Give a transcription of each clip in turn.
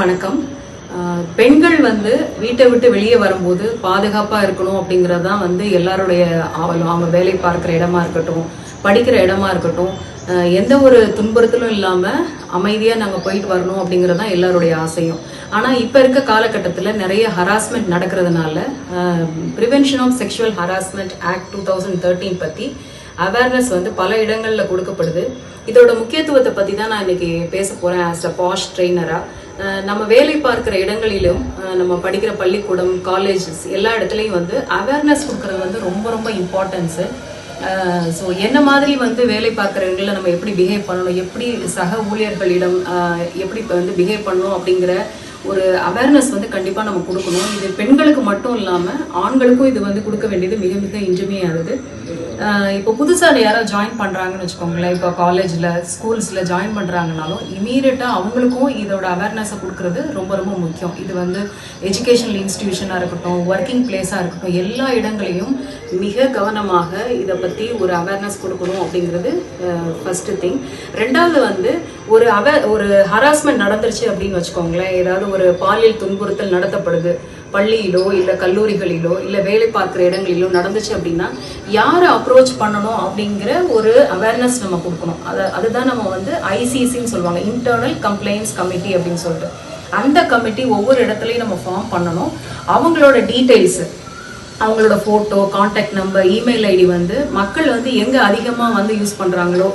வணக்கம். பெண்கள் வந்து வீட்டை விட்டு வெளியே வரும்போது பாதுகாப்பாக இருக்கணும் அப்படிங்கிறது தான் வந்து எல்லாருடைய ஆவலும். அவங்க வேலை பார்க்குற இடமா இருக்கட்டும் படிக்கிற இடமா இருக்கட்டும் எந்த ஒரு துன்புறுத்தலும் இல்லாமல் அமைதியாக நாங்கள் போயிட்டு வரணும் அப்படிங்கிறது தான் எல்லாருடைய ஆசையும். ஆனால் இப்போ இருக்க காலகட்டத்தில் நிறைய ஹராஸ்மெண்ட் நடக்கிறதுனால prevention of sexual harassment act two thousand thirteen பற்றி அவேர்னஸ் வந்து பல இடங்களில் கொடுக்கப்படுது. இதோட முக்கியத்துவத்தை பற்றி தான் நான் இன்னைக்கு பேச போகிறேன் ஆஸ் அ பாஷ் ட்ரெயினராக நம்ம வேலை பார்க்குற இடங்களிலும் நம்ம படிக்கிற பள்ளிக்கூடம் காலேஜஸ் எல்லா இடத்துலையும் வந்து அவேர்னஸ் கொடுக்கறது வந்து ரொம்ப ரொம்ப இம்பார்ட்டன்ஸு ஸோ என்ன மாதிரி வந்து வேலை பார்க்குற இடங்களில் நம்ம எப்படி பிஹேவ் பண்ணணும் எப்படி சக ஊழியர்களிடம் எப்படி இப்போ வந்து பிஹேவ் பண்ணணும் அப்படிங்கிற ஒரு அவேர்னஸ் வந்து கண்டிப்பாக நம்ம கொடுக்கணும். இது பெண்களுக்கு மட்டும் இல்லாமல் ஆண்களுக்கும் இது வந்து கொடுக்க வேண்டியது மிக மிக இன்றியமையானது இப்போ புதுசாக யாராவது ஜாயின் பண்ணுறாங்கன்னு வச்சுக்கோங்களேன். இப்போ காலேஜில் ஸ்கூல்ஸில் ஜாயின் பண்ணுறாங்கனாலும் இமீடியட்டாக அவங்களுக்கும் இதோட அவேர்னஸை கொடுக்குறது ரொம்ப ரொம்ப முக்கியம். இது வந்து எஜுகேஷனல் இன்ஸ்டிடியூஷனாக இருக்கட்டும் ஒர்க்கிங் பிளேஸாக இருக்கட்டும் எல்லா இடங்களையும் மிக கவனமாக இதை பற்றி ஒரு அவேர்னஸ் கொடுக்கணும் அப்படிங்கிறது ஃபஸ்ட்டு திங் ரெண்டாவது வந்து ஒரு அவ ஒரு ஹராஸ்மெண்ட் நடந்துருச்சு அப்படின்னு வச்சுக்கோங்களேன். ஏதாவது ஒரு பாலியல் துன்புறுத்தல் நடத்தப்படுது. பள்ளியிலோ இல்லை கல்லூரிகளிலோ இல்லை வேலை பார்க்குற இடங்களிலோ நடந்துச்சு அப்படின்னா யாரை அப்ரோச் பண்ணணும் அப்படிங்கிற ஒரு அவேர்னஸ் நம்ம கொடுக்கணும். அதை அதுதான் நம்ம வந்து ஐசிசின்னு சொல்லுவாங்க. இன்டர்னல் கம்ப்ளைண்ட்ஸ் கமிட்டி அப்படின்னு சொல்லிட்டு. அந்த கமிட்டி ஒவ்வொரு இடத்துலையும் நம்ம ஃபார்ம் பண்ணணும். அவங்களோட டீட்டெயில்ஸு அவங்களோட photo contact number email ID வந்து மக்கள் வந்து எங்கே அதிகமாக வந்து யூஸ் பண்ணுறாங்களோ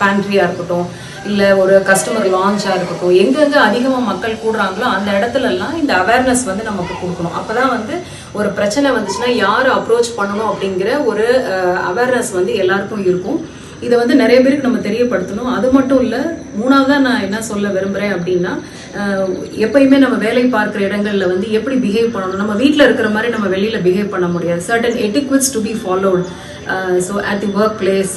பேண்ட்ரியாக இருக்கட்டும் இல்லை ஒரு கஸ்டமர் லான்ச்சாக இருக்கட்டும் எங்கெங்கே அதிகமாக மக்கள் கூடுறாங்களோ அந்த இடத்துலலாம் இந்த அவேர்னஸ் வந்து நமக்கு கொடுக்கணும். அப்போ தான் வந்து ஒரு பிரச்சனை வந்துச்சுன்னா யார் அப்ரோச் பண்ணணும் அப்படிங்கிற ஒரு அவேர்னஸ் வந்து எல்லாருக்கும் இருக்கும். இதை வந்து நிறைய பேருக்கு நம்ம தெரியப்படுத்தணும். அது மட்டும் இல்லை மூணாவதாக நான் என்ன சொல்ல விரும்புகிறேன் அப்படின்னா எப்பயுமே நம்ம வேலை பார்க்குற இடங்களில் வந்து எப்படி பிஹேவ் பண்ணணும்? நம்ம வீட்டில் இருக்கிற மாதிரி நம்ம வெளியில் பிஹேவ் பண்ண முடியாது. Certain etiquettes to be followed so at the work place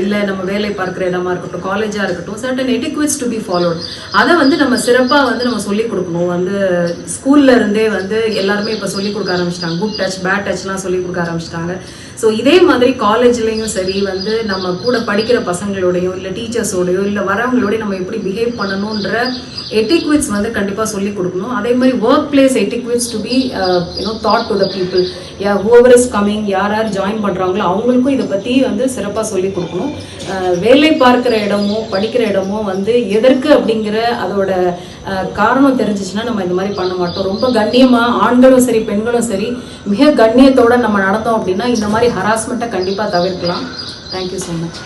இல்லை நம்ம வேலை பார்க்குற இடமா இருக்கட்டும் காலேஜாக இருக்கட்டும் certain etiquettes to be followed அதை வந்து நம்ம சிறப்பாக வந்து நம்ம சொல்லிக் கொடுக்கணும். வந்து ஸ்கூல்ல இருந்தே வந்து எல்லாருமே இப்போ சொல்லிக் கொடுக்க ஆரம்பிச்சிட்டாங்க. குட் டச் பேட் டச்லாம் சொல்லிக் கொடுக்க ஆரம்பிச்சிட்டாங்க. ஸோ இதே மாதிரி காலேஜ்லேயும் சரி வந்து நம்ம கூட படிக்கிற பசங்களோடையோ இல்லை டீச்சர்ஸோடையோ இல்லை வரவங்களோடய நம்ம எப்படி பிஹேவ் பண்ணணுன்ற எட்டிக்விட்ஸ் வந்து கண்டிப்பாக சொல்லிக் கொடுக்கணும். அதே மாதிரி work place etiquettes to be you know taught to the people yeah whoever is coming யார் யார் ஜாயின் பண்ணுறாங்களோ அவங்களுக்கும் இதை பற்றி வந்து சிறப்பாக சொல்லிக் கொடுக்கணும். Uh, வேலை பார்க்குற இடமோ படிக்கிற இடமோ வந்து எதற்கு அப்படிங்கிற அதோட uh, காரணம் தெரிஞ்சிச்சுன்னா நம்ம இந்த மாதிரி பண்ண மாட்டோம். ரொம்ப கண்ணியமாக ஆண்களும் சரி பெண்களும் சரி மிக கண்ணியத்தோடு நம்ம நடந்தோம் அப்படின்னா இந்த மாதிரி ஹராஸ்மெண்ட்டை கண்டிப்பாக தவிர்க்கலாம். Thank you so much